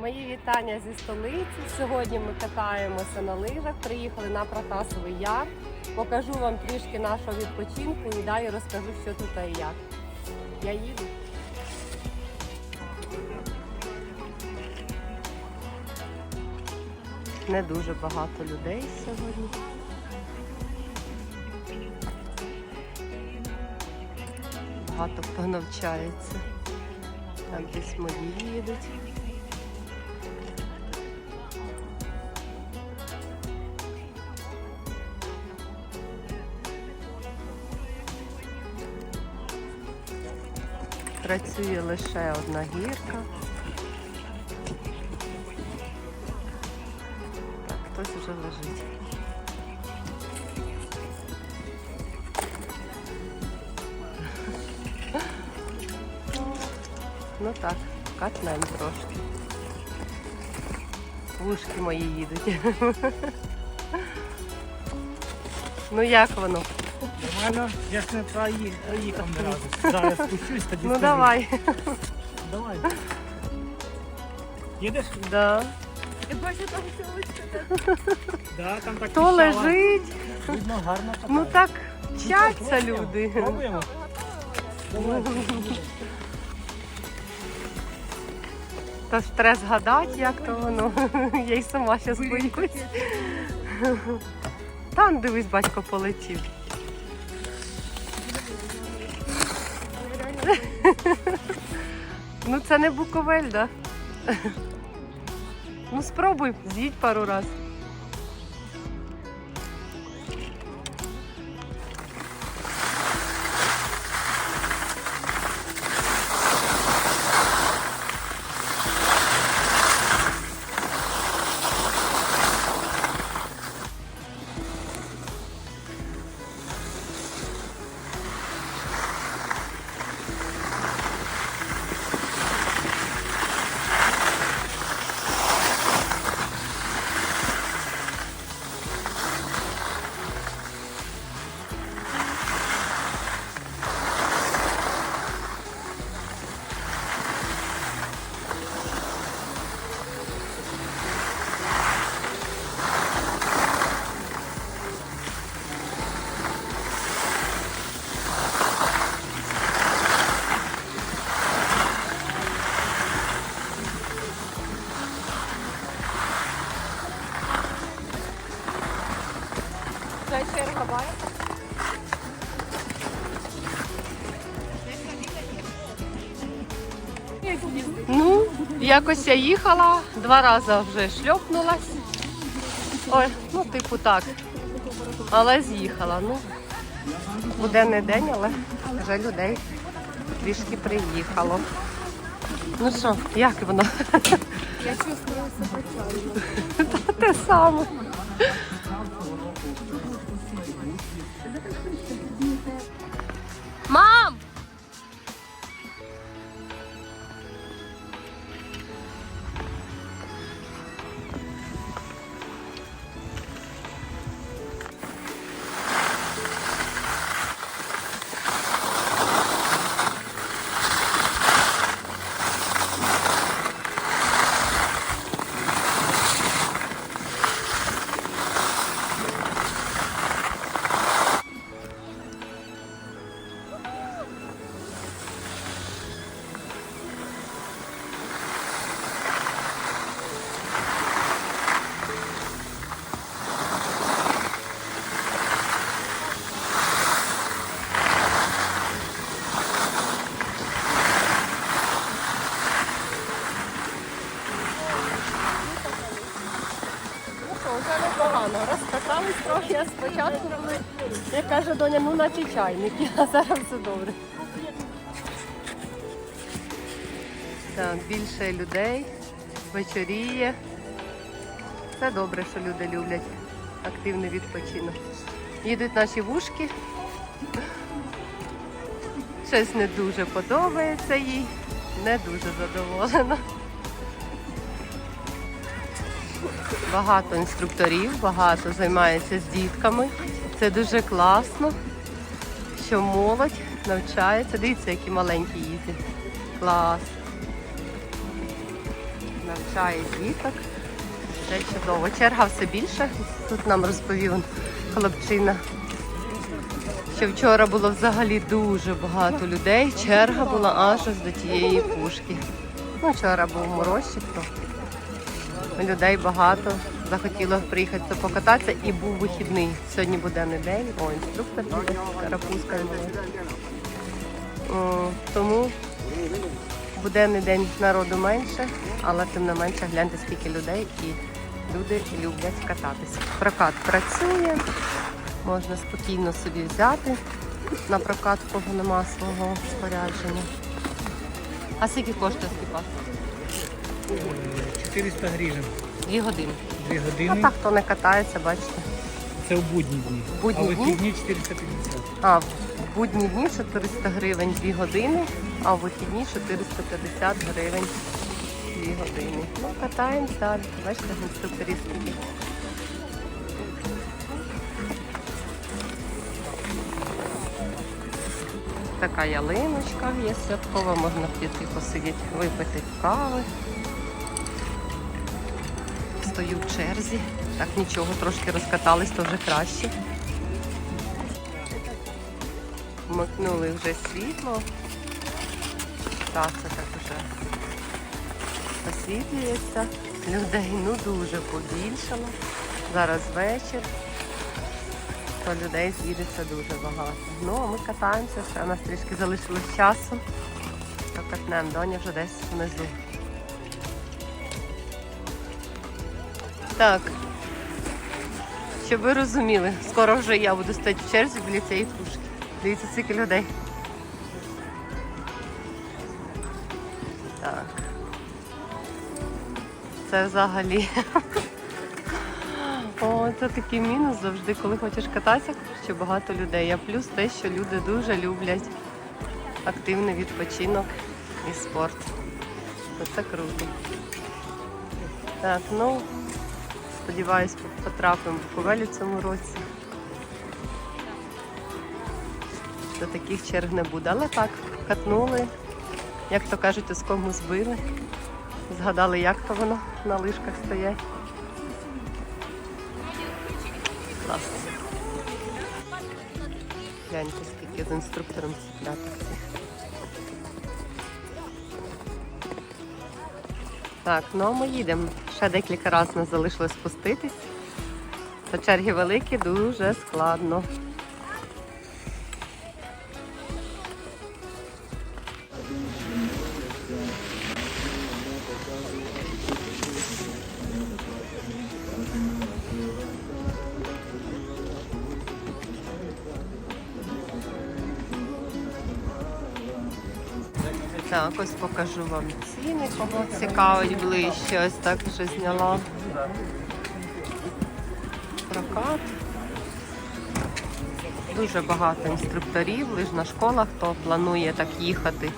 Мої вітання зі столиці. Сьогодні ми катаємося на лижах. Приїхали на Протасовий яр. Покажу вам трішки нашого відпочинку і далі розкажу, що тут і як. Я їду. Не дуже багато людей сьогодні. Багато хто навчається. Там десь мої їдуть. Працює лише одна гірка. Так, хтось вже лежить. Ну так, катнем трошки. Вушки мої їдуть. Ну як воно? Нормально, я ж не прої- проїхав не разу. Зараз спущусь, тоді Ну скажу. давай. Давай. Їдеш? Да. Да, там так Хто піщала. лежить? Видно, гарно катає. Ну так вчаться Пробуємо? люди. Пробуємо? Давай. Та ж треба згадати, як то воно. Я й сама зараз боюсь. Там дивись, батько полетів. Ну це не Буковель, да? Ну спробуй, з'їдь пару раз. Це черга бає. Ну, якось я їхала, два рази вже шльопнулась. Ой, ну типу так. Але з'їхала. Ну, буде не день, але вже людей трішки приїхало. Ну що, як воно? Я чувствую себе. Та те саме. Мам! А спочатку були, як каже Доня, ну наче чайники, а зараз все добре. Так, більше людей, вечоріє. Це добре, що люди люблять активний відпочинок. Їдуть наші вушки. Щось не дуже подобається їй, не дуже задоволена. Багато інструкторів, багато займається з дітками. Це дуже класно, що молодь навчається. Дивіться, які маленькі їздять. Клас. навчає діток. Це чудово. Черга все більше. Тут нам розповів хлопчина. Що вчора було взагалі дуже багато людей. Черга була аж до тієї пушки. Ну, вчора був морозчик, то людей багато. Захотіло приїхати покататися і був вихідний. Сьогодні буде не день. О, інструктор буде, карапузка. Тому буде не день народу менше, але тим не менше гляньте скільки людей і люди люблять кататися. Прокат працює, можна спокійно собі взяти на прокат, в кого нема свого спорядження. А скільки коштує скіпас? 400 гривень. Дві години. 2 А години. так хто не катається, бачите. Це в будні дні. В будні а в вихідні 450. А в будні дні 400 гривень 2 години, а в вихідні 450 гривень 2 години. Ну, катаємось далі. Бачите, інструкторів скільки. Така ялиночка є святкова, можна піти посидіти, випити кави. Стою в черзі. Так нічого, трошки розкатались, то вже краще. Вмикнули вже світло. Так, це так вже освітлюється. Людей ну дуже побільшало. Зараз вечір. То людей з'їдеться дуже багато. Ну, а ми катаємося, ще у нас трішки залишилось часу. То катнем, доня вже десь внизу. Так. Щоб ви розуміли, скоро вже я буду стояти в черзі біля цієї пушки. Дивіться, скільки людей. Так. Це взагалі. О, це такий мінус завжди, коли хочеш кататися, що багато людей. А плюс те, що люди дуже люблять активний відпочинок і спорт. Це круто. Так, ну сподіваюсь, потрапимо в Буковель у цьому році. До таких черг не буде. Але так, катнули, як то кажуть, оскому збили. Згадали, як то воно на лижках стоять. Клас. Гляньте, скільки з інструктором цих. Так, ну ми їдемо. Ще декілька разів нас залишилось спуститись. Та черги великі, дуже складно. Так, ось покажу вам ціни, кого цікавить ближче. Ось так вже зняла прокат. Дуже багато інструкторів, лижна школа, хто планує так їхати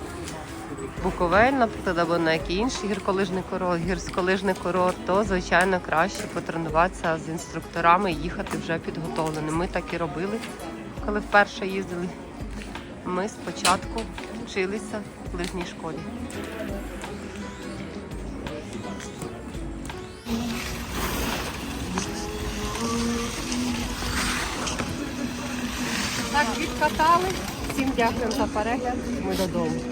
Буковель, наприклад, або на який інший гірколижний курорт, гірськолижний курорт, то звичайно краще потренуватися з інструкторами і їхати вже підготовленим. Ми так і робили, коли вперше їздили. Ми спочатку вчилися в лижній школі. Так, відкатали. Всім дякуємо за перегляд. Ми додому.